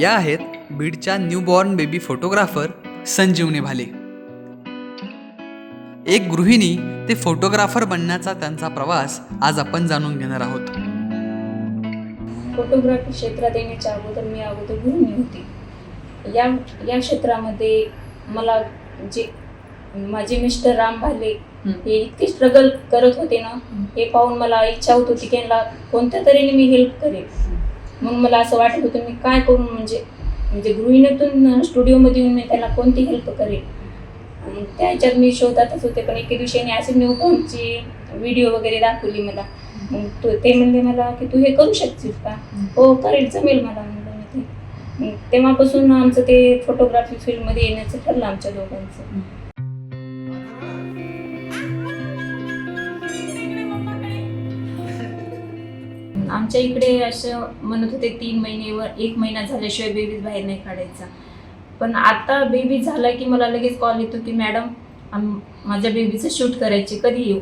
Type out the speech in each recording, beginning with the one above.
या आहेत बीडच्या newborn baby photographer Sanjivani Bhale. एक गृहिणी ते फोटोग्राफर बनण्याचा त्यांचा प्रवास आज आपण जाणून घेणार आहोत. फोटोग्राफी क्षेत्रात येण्याच्या अगोदर मी अगोदर गृहिणी होती. या या क्षेत्रामध्ये मला जे माझे मिस्टर राम भाले हे इतके स्ट्रगल करत होते ना हे पाहून मला इच्छा होत होती की यांना कोणत्या तऱ्हेने मी हेल्प करेल. मग मला असं वाटत होतं मी काय करू म्हणजे म्हणजे गृहिणीतून स्टुडिओमध्ये येऊन मी त्याला कोणती हेल्प करेल आणि त्या ह्याच्यात मी शोधातच होते पण एके दिवशी असे न्यूबॉर्नची व्हिडिओ वगैरे दाखवली मला. मग तो ते म्हणले मला की तू हे करू शकशील का? हो करेल जमेल मला. म्हणलं मी ते. तेव्हापासून आमचं ते फोटोग्राफी फील्डमध्ये येण्याचं ठरलं आमच्या दोघांचं. आमच्या इकडे असं म्हणत होते तीन महिने व एक महिना झाल्याशिवाय बेबीज बाहेर नाही काढायचा. पण आता बेबी झाला की मला लगेच कॉल येतो की मॅडम आम- माझ्या बेबीचं शूट करायचे कधी येऊ?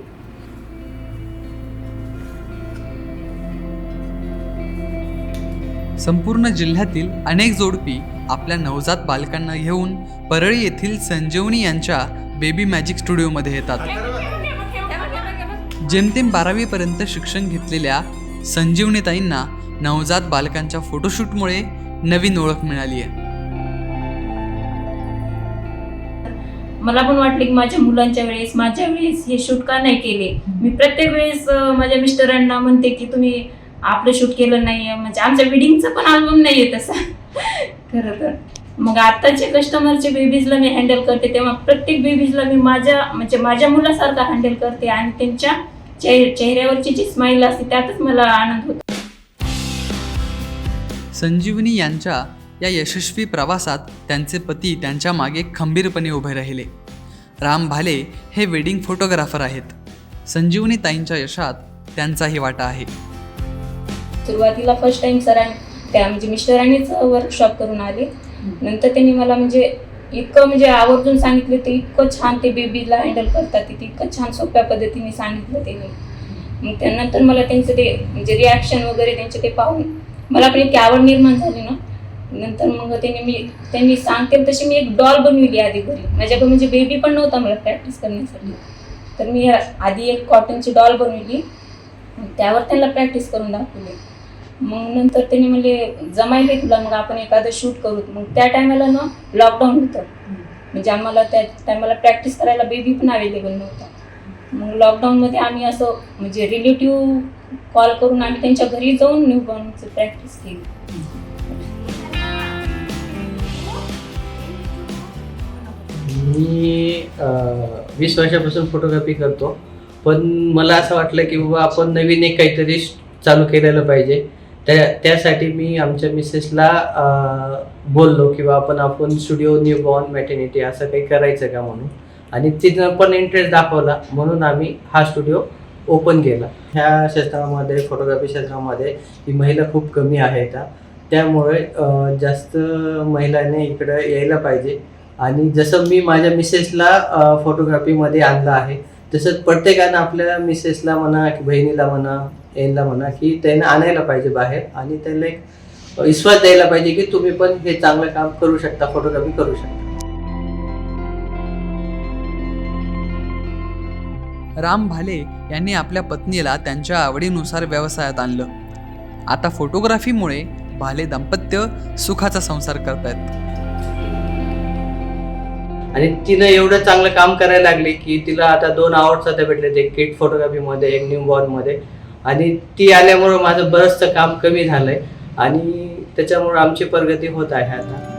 संपूर्ण जिल्ह्यातील अनेक जोडपी आपल्या नवजात बालकांना घेऊन परळी येथील संजीवनी यांच्या बेबी मॅजिक स्टुडिओमध्ये येतात. जेमतेम बारावीपर्यंत शिक्षण घेतलेल्या संजीवनीताईंना नवजात बालकांच्या फोटोशूटमुळे नवीन ओळख मिळाली आहे. मला पण वाटले की माझ्या मुलांच्या वेळेस माझ्या वेळेस हे शूट का नाही केले? मी प्रत्येक वेळेस माझ्या मिस्टरांना म्हणते की तुम्ही आपलं शूट केलं नाही म्हणजे आमच्या वेडिंगचं पण अल्बम नाही आहे तसा. खरं तर. मग आताचे कस्टमरच्या बेबीजला मी हँडल करते तेव्हा प्रत्येक बेबीजला मी माझ्या म्हणजे माझ्या मुलासारखा हँडल करते आणि त्यांच्या चेह- चेहऱ्यावरची जी स्माईल असते त्यातच मला आनंद होतो. संजीवनी यांच्या या यशस्वी प्रवासात त्यांचे पती त्यांच्या मागे खंबीरपणे उभे राहिले. राम भाले हे वेडिंग फोटोग्राफर आहेत. संजीवनी ताईंच्या यशात त्यांचाही वाटा आहे. सुरुवातीला फर्स्ट टाइम सरांनी त्या म्हणजे मिस्टरांनीच वर्कशॉप करून आले. नंतर त्यांनी मला म्हणजे इतकं म्हणजे आवर्जून सांगितलं ते इतकं छान ते बेबीला हँडल करतात ते इतकं छान सोप्या पद्धतीने सांगितलं त्यांनी. मग त्यानंतर मला त्यांचं ते म्हणजे रिॲक्शन वगैरे त्यांचे ते पाहून मला पण इतकी आवड निर्माण झाली ना. नंतर मग त्यांनी मी त्यांनी सांगते तशी मी एक डॉल बनविली आधी घरी माझ्याकडे म्हणजे बेबी पण नव्हता मला प्रॅक्टिस करण्यासाठी. तर मी आधी एक कॉटनची डॉल बनवली. त्यावर त्यांना प्रॅक्टिस करून दाखवली. मग नंतर त्यांनी म्हणजे जमायले तुला मग आपण एखादं शूट करू. मग त्या टायमाला ना लॉकडाऊन होतं. म्हणजे आम्हाला त्या टायमाला प्रॅक्टिस करायला बेबी पण अवेलेबल नव्हता. मग लॉकडाऊनमध्ये आम्ही असं म्हणजे रिलेटिव्ह कॉल करून आम्ही त्यांच्या घरी जाऊन न्यू बॉर्नची प्रॅक्टिस केली. मी वीस वर्षापासून फोटोग्राफी करतो. पण मला असं वाटलं की बाबा आपण नवीन एक काहीतरी चालू केलेलं पाहिजे. त्या त्यासाठी मी आमच्या मिसेसला बोललो किंवा आपण आपण स्टुडिओ न्यू बॉर्न मॅटर्निटी असं काही करायचं का म्हणून? आणि तिथं पण इंटरेस्ट दाखवला. म्हणून आम्ही हा स्टुडिओ ओपन केला. ह्या क्षेत्रामध्ये फोटोग्राफी क्षेत्रामध्ये ही महिला खूप कमी आहेत हा. त्यामुळे जास्त महिलांनी इकडं यायला पाहिजे. आणि जसं मी माझ्या मिसेसला फोटोग्राफीमध्ये आणलं आहे तसंच प्रत्येकानं आपल्या मिसेसला म्हणा की बहिणीला म्हणा यांना म्हणा की त्यांना आणायला पाहिजे बाहेर आणि त्यांना एक विश्वास द्यायला पाहिजे की तुम्ही पण हे चांगलं काम करू शकता फोटोग्राफी करू शकता. राम भाले यांनी आपल्या पत्नीला त्यांच्या आवडीनुसार व्यवसायात आणलं. आता फोटोग्राफीमुळे भाले दाम्पत्य सुखाचा संसार करतायत. आणि तिनं एवढं चांगलं काम करायला लागली की तिला आता दोन अवॉर्ड्स आता भेटले एक किट फोटोग्राफीमध्ये एक न्यू बॉर्नमध्ये आणि ती आल्यामुळं माझं बरंचसं काम कमी झालंय. आणि त्याच्यामुळं आमची प्रगती होत आहे आता.